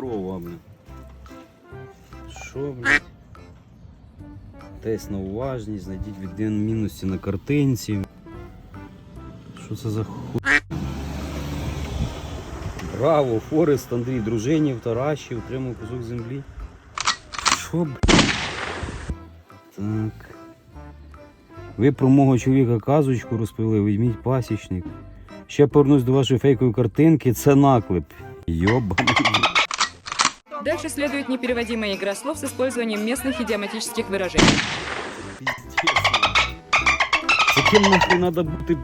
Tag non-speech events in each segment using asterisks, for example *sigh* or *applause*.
Здорово, блін. Що, блядь? Тест на уважність, знайдіть відмінності на картинці. Що це за ху... Браво, Форест, Андрій, дружинів, Тараші, отримав кусок землі. Що, блядь? Так. Ви про мого чоловіка казочку розповіли, візьміть пасічник. Ще повернусь до вашої фейкової картинки, це наклеп. Йобаний. Дальше следует непереводимая игра слов с использованием местных идиоматических выражений. Ким нахуй треба бути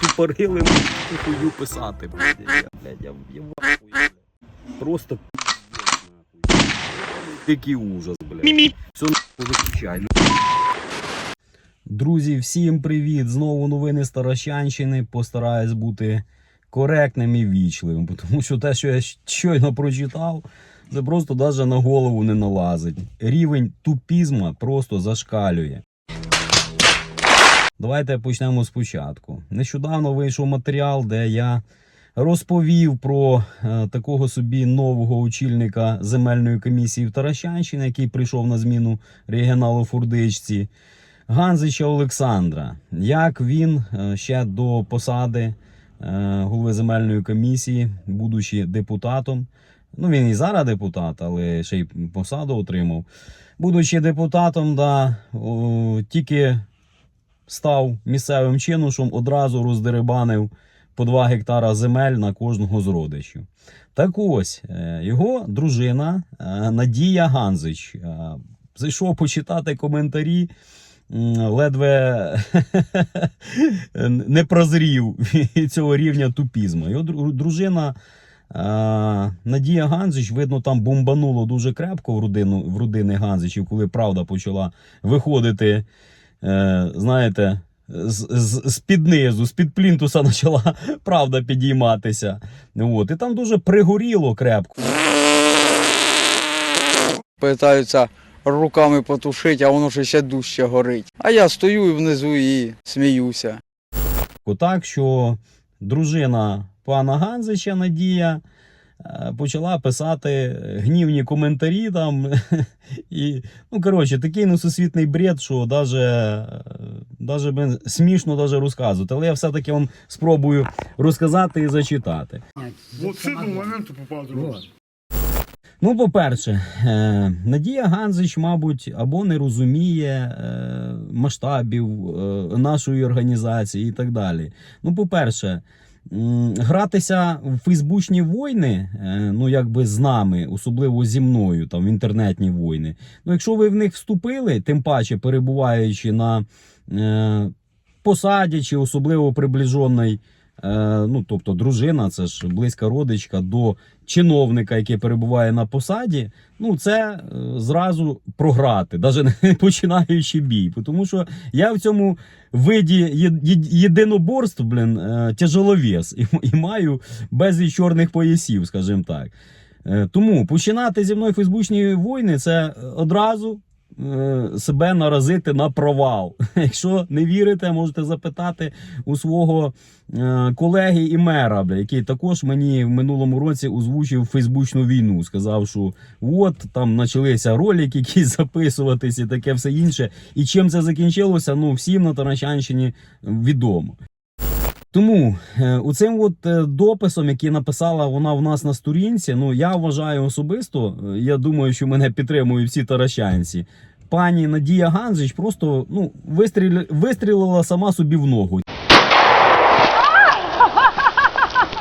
тупорилим і хую писати, блядь. Я, блядь, я, я в блядь. Просто. Дикий ужас, блядь. Мімі. Все нахуй виключай. Друзі, всім привіт! Знову новини з Таращанщини. Постараюсь бути коректним і вічливим, тому що те, що я щойно прочитав, це просто навіть на голову не налазить. Рівень тупізма просто зашкалює. Давайте почнемо спочатку. Нещодавно вийшов матеріал, де я розповів про е, такого собі нового очільника земельної комісії в Таращанщині, який прийшов на зміну регіоналу Фурдичці. Ганзича Олександра. Як він е, ще до посади е, голови земельної комісії, будучи депутатом, ну він і зараз депутат, але ще й посаду отримав. Будучи депутатом, да, о, тільки став місцевим чинушем, одразу роздерибанив по 2 гектара земель на кожного з родичів. Так ось, е, його дружина е, Надія Ганзич е, зайшов почитати коментарі. Ледве *laughs* не прозрів *laughs* цього рівня тупізму. Його дружина Надія Ганзич, видно, там бомбануло дуже крепко в родину в родини Ганзичів, коли правда почала виходити е, знаєте, з, з, з під низу, з під плінтуса *laughs* почала правда підійматися. От. І там дуже пригоріло крепко. Питаються руками потушити, а воно ще дужче горить. А я стою внизу і сміюся. Так що дружина пана Ганзича Надія е, почала писати гнівні коментарі там. *laughs* І, ну, коротше, такий несусвітний бред, що даже, даже смішно даже розказувати. Але я все-таки вам спробую розказати і зачитати. Друг. Ну, по-перше, е, Надія Ганзич, мабуть, або не розуміє е, масштабів е, нашої організації і так далі. Ну, по-перше, гратися в фейсбучні війни, е, ну якби з нами, особливо зі мною, там в інтернетні війни. Ну, якщо ви в них вступили, тим паче перебуваючи на е, посаді чи особливо приближений, е, ну тобто дружина, це ж близька родичка до чиновника, який перебуває на посаді, ну це е, зразу програти, навіть не *laughs* починаючи бій. Тому що я в цьому виді єдиноборств, блін, е, тяжеловес і, і маю безліч чорних поясів, скажімо так. Е, Тому починати зі мною фейсбучні війни це одразу е, себе наразити на провал. *laughs* Якщо не вірите, можете запитати у свого е, колеги і мера, який також мені в минулому році озвучив фейсбучну війну. Сказав, що от там почалися ролики якісь записуватись і таке все інше. І чим це закінчилося, ну всім на Таращанщині відомо. Тому е, у цим от е, дописом, який написала вона в нас на сторінці, ну я вважаю особисто, е, я думаю, що мене підтримують всі таращанці. Пані Надія Ганзич просто ну вистріли, вистрілила сама собі в ногу.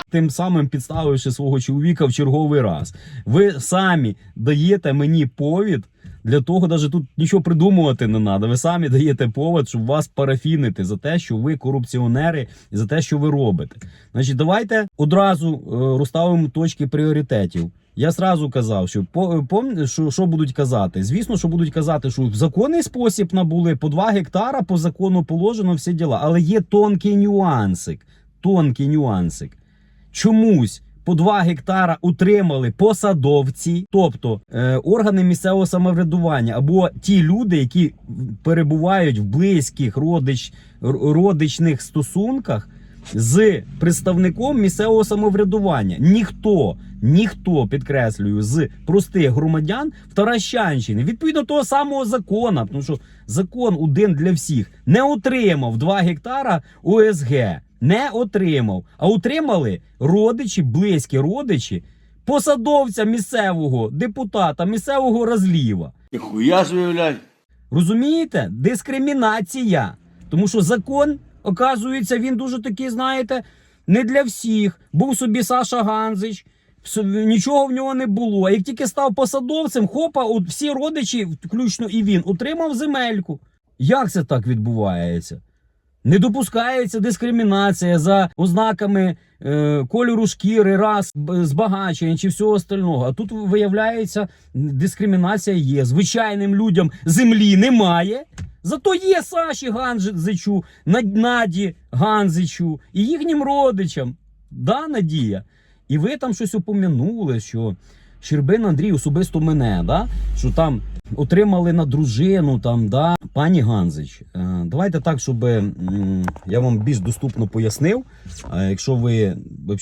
Тим самим підставивши свого чоловіка в черговий раз. Ви самі даєте мені повід для того, навіть тут нічого придумувати не треба. Ви самі даєте повод, щоб вас парафінити за те, що ви корупціонери, і за те, що ви робите. Значить, давайте одразу е, розставимо точки пріоритетів. Я сразу казав, що по, пом- що, що будуть казати. Звісно, що будуть казати, що в законний спосіб набули по 2 гектара, по закону положено всі діла. Але є тонкий нюансик. Тонкий нюансик. Чомусь по 2 гектара утримали посадовці, тобто е, органи місцевого самоврядування або ті люди, які перебувають в близьких родич, родичних стосунках з представником місцевого самоврядування. Ніхто, ніхто, підкреслюю, з простих громадян в Таращанщині, відповідно того самого закону, тому що закон один для всіх, не отримав 2 гектара ОСГ. Не отримав. А отримали родичі, близькі родичі посадовця місцевого депутата, місцевого розліва. Ніхуя собі, блядь. Розумієте? Дискримінація. Тому що закон, оказується, він дуже такий, знаєте, не для всіх. Був собі Саша Ганзич, нічого в нього не було. А як тільки став посадовцем, хопа, от всі родичі, включно і він, отримав земельку. Як це так відбувається? Не допускається дискримінація за ознаками е, кольору шкіри, рас, збагачення чи всього остального. А тут виявляється, дискримінація є. Звичайним людям землі немає. Зато є Саші Ганзичу, Наді Ганзичу і їхнім родичам. Да, Надія? І ви там щось упомянули, що Щербин Андрій особисто мене, да? що там отримали на дружину, там, да? пані Ганзич. Е, давайте так, щоб я вам більш доступно пояснив. Якщо ви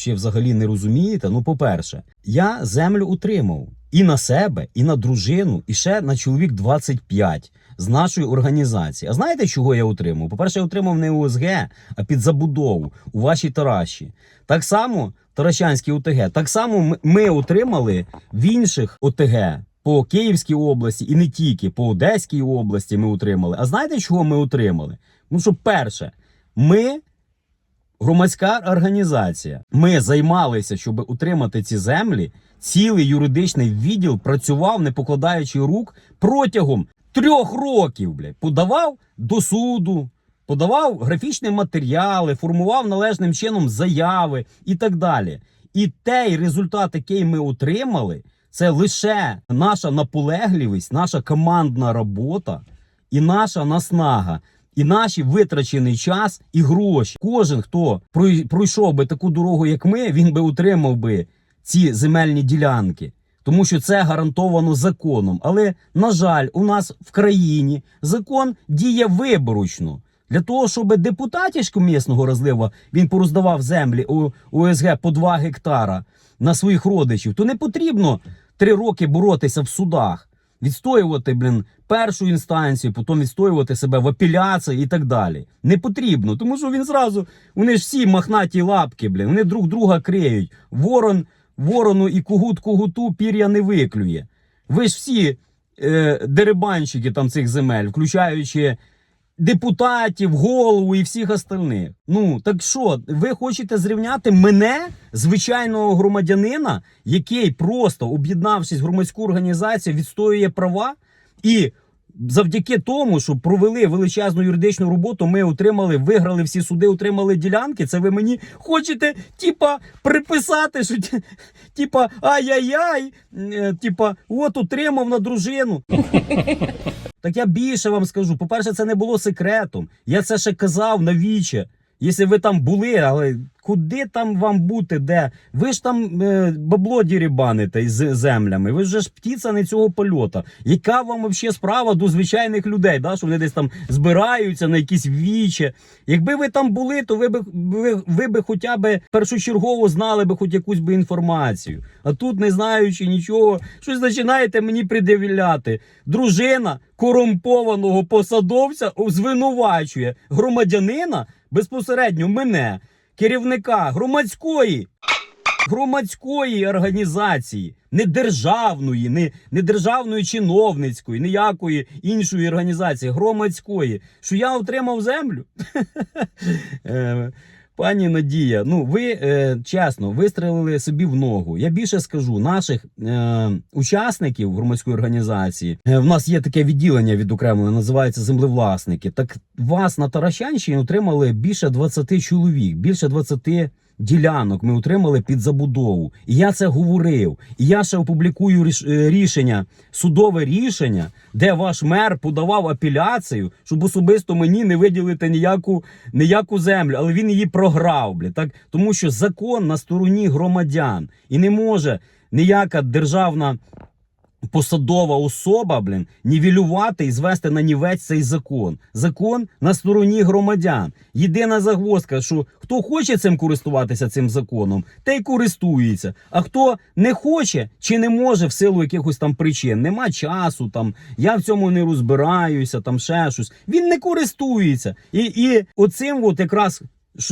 взагалі не розумієте, ну, по-перше, я землю утримав і на себе, і на дружину, і ще на чоловік 25 з нашої організації. А знаєте, чого я отримав? По-перше, я отримав не ОСГ, а під забудову у вашій Тараші. Так само Таращанській ОТГ, так само ми- отримали в інших ОТГ. По Київській області і не тільки по Одеській області ми отримали. А знаєте, чого ми отримали? Ну що, перше, ми громадська організація. Ми займалися, щоб утримати ці землі. Цілий юридичний відділ працював, не покладаючи рук протягом трьох років. Блядь, подавав до суду, подавав графічні матеріали, формував належним чином заяви і так далі. І той результат, який ми отримали, це лише наша наполегливість, наша командна робота і наша наснага. І наші витрачений час і гроші. Кожен, хто пройшов би таку дорогу, як ми, він би отримав би ці земельні ділянки, тому що це гарантовано законом. Але на жаль, у нас в країні закон діє виборочно. Для того, щоб депутатішку місного розлива він пороздавав землі у ОСГ по 2 гектара на своїх родичів, то не потрібно три роки боротися в судах, відстоювати блін, першу інстанцію, потім відстоювати себе в апеляції і так далі. Не потрібно, тому що він зразу, вони ж всі махнаті лапки, блін, вони друг друга криють. Ворон, ворону і кугут кугуту пір'я не виклює. Ви ж всі е, дерибанщики там цих земель, включаючи депутатів, голову і всіх остальних. Ну так що, ви хочете зрівняти мене, звичайного громадянина, який просто об'єднавшись в громадську організацію, відстоює права і. Завдяки тому, що провели величезну юридичну роботу, ми отримали, виграли всі суди, отримали ділянки. Це ви мені хочете, типа, приписати, що типа ай-яй-яй, е, типа, от отримав на дружину. Так я більше вам скажу. По-перше, це не було секретом. Я це ще казав навіче. Якщо ви там були, але куди там вам бути, де? Ви ж там е, бабло дірібаните з землями. Ви ж ж птіця не цього польота. Яка вам взагалі справа до звичайних людей? Да? Що вони десь там збираються на якісь віче. Якби ви там були, то ви би ви, ви би хоча б першочергово знали би хоч якусь би інформацію. А тут, не знаючи нічого, щось починаєте мені придивляти. Дружина корумпованого посадовця звинувачує громадянина безпосередньо мене, керівника громадської. Громадської організації, не державної, не, не державної чиновницької, ніякої іншої організації, громадської, що я отримав землю. *laughs* Пані Надія, ну ви е, чесно вистрелили собі в ногу. Я більше скажу, наших е, учасників громадської організації е, в нас є таке відділення від окремо, називається землевласники. Так вас на Таращанщині отримали більше 20 чоловік, більше 20 ділянок ми отримали під забудову. І я це говорив. І я ще опублікую е, рішення, судове рішення, де ваш мер подавав апеляцію, щоб особисто мені не виділити ніяку, ніяку землю, але він її програв. Бля, так? Тому що закон на стороні громадян і не може ніяка державна посадова особа, блін, нівелювати і звести на нівець цей закон. Закон на стороні громадян. Єдина загвоздка, що хто хоче цим користуватися цим законом, те й користується. А хто не хоче чи не може в силу якихось там причин, нема часу, там я в цьому не розбираюся, там ще щось. Він не користується. І, і оцим, от якраз.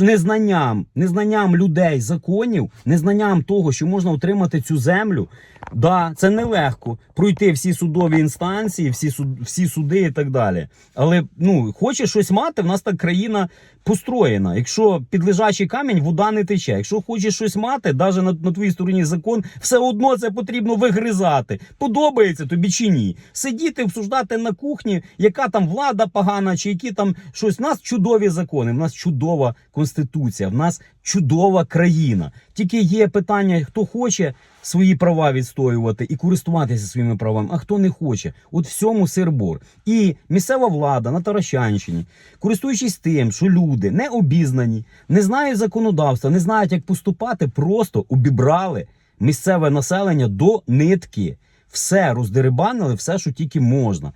Незнанням, незнанням людей, законів, незнанням того, що можна отримати цю землю, да, це нелегко пройти всі судові інстанції, всі суд, всі суди і так далі. Але ну хоче щось мати, в нас так країна построєна. Якщо під лежачий камінь вода не тече. Якщо хочеш щось мати, навіть на, на твоїй стороні закон, все одно це потрібно вигризати. Подобається тобі чи ні? Сидіти, обсуждати на кухні, яка там влада погана, чи які там щось. У нас чудові закони, в нас чудова конституція, в нас чудова країна. Тільки є питання, хто хоче свої права відстоювати і користуватися своїми правами, а хто не хоче. От всьому сирбор. І місцева влада на Таращанщині, користуючись тим, що люди не обізнані, не знають законодавства, не знають, як поступати, просто обібрали місцеве населення до нитки. Все роздерибанили, все, що тільки можна.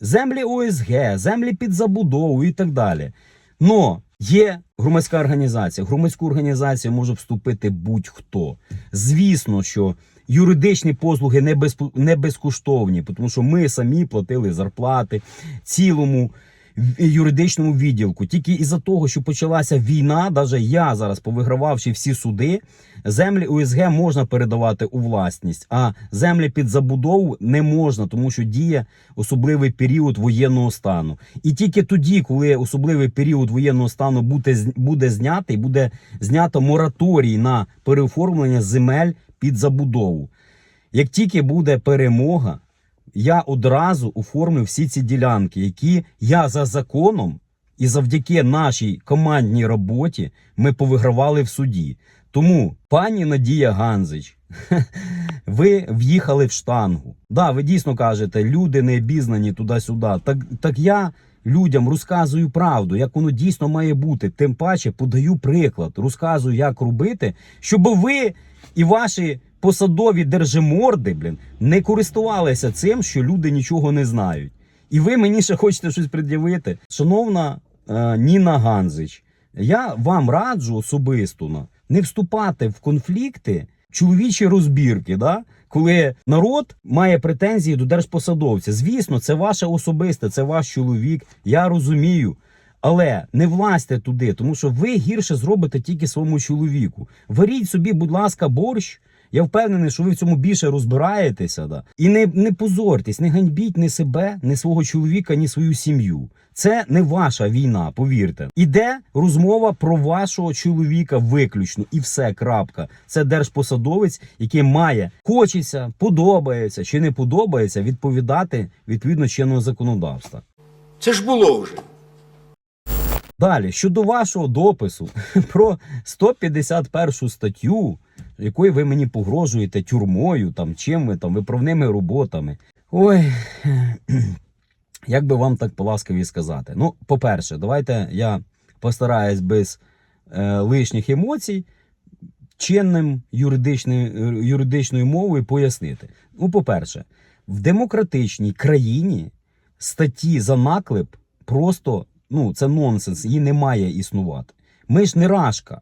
Землі ОСГ, землі під забудову і так далі. Но є громадська організація. Громадську організацію може вступити будь-хто. Звісно, що юридичні послуги не, без, не безкоштовні, тому що ми самі платили зарплати цілому юридичному відділку. Тільки із-за того, що почалася війна, навіть я зараз, повигрававши всі суди, землі ОСГ можна передавати у власність, а землі під забудову не можна, тому що діє особливий період воєнного стану. І тільки тоді, коли особливий період воєнного стану буде, буде знятий, буде знято мораторій на переоформлення земель під забудову. Як тільки буде перемога, я одразу оформлю всі ці ділянки, які я за законом і завдяки нашій командній роботі ми повигравали в суді. Тому, пані Надія Ганзич, *laughs* ви в'їхали в штангу. Да, ви дійсно кажете, люди не обізнані туди-сюди. Так, так я людям розказую правду, як воно дійсно має бути. Тим паче подаю приклад, розказую, як робити, щоб ви і ваші посадові держиморди, блін, не користувалися цим, що люди нічого не знають. І ви мені ще хочете щось пред'явити. Шановна е, Ніна Ганзич, я вам раджу особисто не вступати в конфлікти, чоловічі розбірки, да? коли народ має претензії до держпосадовця. Звісно, це ваше особисте, це ваш чоловік. Я розумію. Але не влазьте туди, тому що ви гірше зробите тільки своєму чоловіку. Варіть собі, будь ласка, борщ. Я впевнений, що ви в цьому більше розбираєтеся. Да? І не, не позорьтесь, не ганьбіть ні себе, ні свого чоловіка, ні свою сім'ю. Це не ваша війна, повірте. Іде розмова про вашого чоловіка виключно, і все. крапка. Це держпосадовець, який має хочеться, подобається чи не подобається відповідати відповідно чинного законодавства. Це ж було вже. Далі, щодо вашого допису *laughs* про 151 статтю, якою ви мені погрожуєте тюрмою, там чим ви там виправними роботами. Ой, *clears throat* як би вам так поласкаві сказати? Ну, по-перше, давайте я постараюсь без е, лишніх емоцій чинним юридичною, юридичною мовою пояснити. Ну, по-перше, в демократичній країні статті за наклеп просто ну, це нонсенс, її не має існувати. Ми ж не рашка.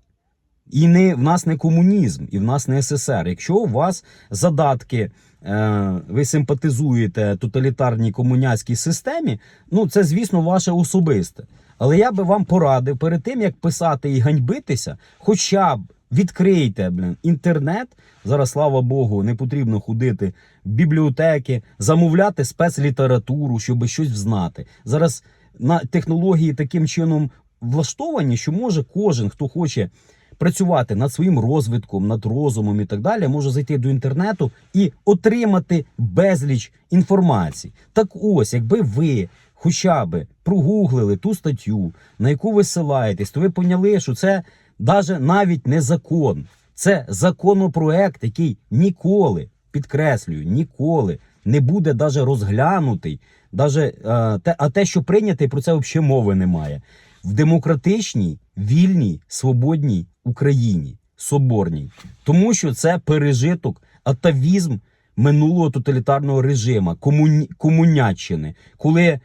І не, в нас не комунізм, і в нас не СССР. Якщо у вас задатки, е, ви симпатизуєте тоталітарній комуняцькій системі, ну це, звісно, ваше особисте. Але я би вам порадив перед тим, як писати і ганьбитися, хоча б відкрийте блін, інтернет. Зараз, слава Богу, не потрібно ходити в бібліотеки, замовляти спецлітературу, щоб щось взнати. Зараз на технології таким чином влаштовані, що може кожен, хто хоче працювати над своїм розвитком, над розумом і так далі, може зайти до інтернету і отримати безліч інформації. Так ось, якби ви хоча б прогуглили ту статтю, на яку ви ссилаєтесь, то ви поняли, що це даже навіть не закон, це законопроект, який ніколи, підкреслюю, ніколи не буде даже розглянутий. Даже, е, те, а те, що прийнятий, про це взагалі мови немає. В демократичній, вільній, свободній Україні, соборній. Тому що це пережиток, атавізм минулого тоталітарного режиму, комуні... комуняччини, коли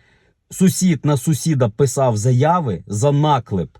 сусід на сусіда писав заяви за наклеп,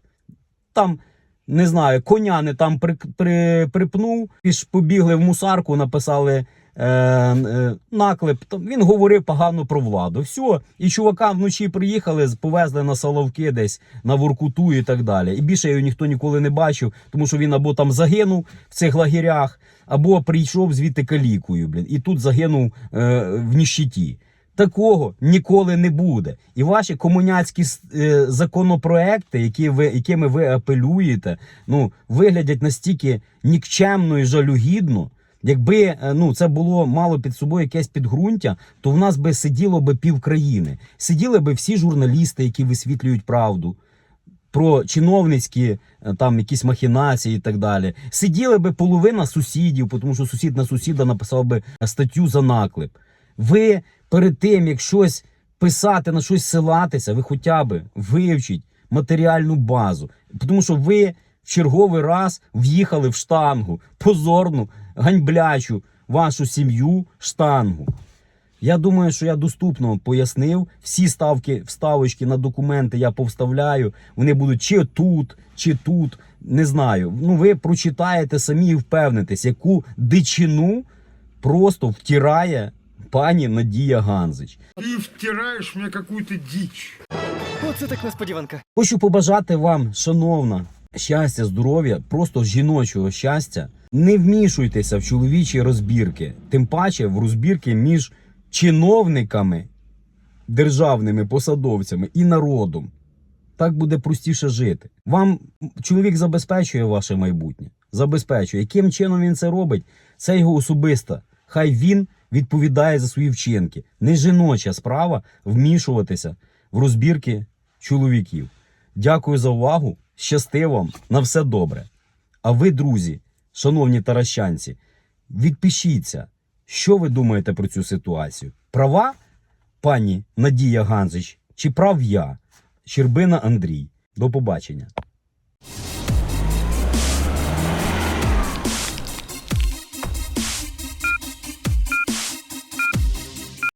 там. Не знаю, коня не там при, при, припнув, піш побігли в мусарку, написали е, е, наклеп. Він говорив погано про владу. Все, і чувака вночі приїхали, повезли на Соловки десь на Воркуту і так далі. І більше його ніхто ніколи не бачив, тому що він або там загинув в цих лагерях, або прийшов звідти калікою, блін, і тут загинув е, в ніщиті. Такого ніколи не буде. І ваші комуняцькі е, законопроекти, які ви, якими ви апелюєте, ну, виглядять настільки нікчемно і жалюгідно. Якби е, ну, це було мало під собою якесь підґрунтя, то в нас би сиділо би пів країни. Сиділи би всі журналісти, які висвітлюють правду. Про чиновницькі е, там якісь махінації і так далі. Сиділи би половина сусідів, тому що сусід на сусіда написав би статтю за наклеп. Ви перед тим, як щось писати, на щось силатися, ви хоча б вивчіть матеріальну базу. Тому що ви в черговий раз в'їхали в штангу, позорну, ганьблячу вашу сім'ю штангу. Я думаю, що я доступно пояснив. Всі ставки, вставочки на документи я повставляю. Вони будуть чи тут, чи тут. Не знаю. Ну, ви прочитаєте самі і впевнитесь, яку дичину просто втирає пані Надія Ганзич. Ты втираешь мне какую-то дичь. Оце так несподіванка. Хочу побажати вам, шановна, щастя, здоров'я, просто жіночого щастя. Не вмішуйтеся в чоловічі розбірки, тим паче в розбірки між чиновниками, державними посадовцями і народом. Так буде простіше жити. Вам чоловік забезпечує ваше майбутнє. Забезпечує. Яким чином він це робить? Це його особиста. Хай він відповідає за свої вчинки. Не жіноча справа вмішуватися в розбірки чоловіків. Дякую за увагу. Щасти вам на все добре. А ви, друзі, шановні таращанці, відпишіться, що ви думаєте про цю ситуацію? Права пані Надія Ганзич чи прав я? Щербина Андрій. До побачення.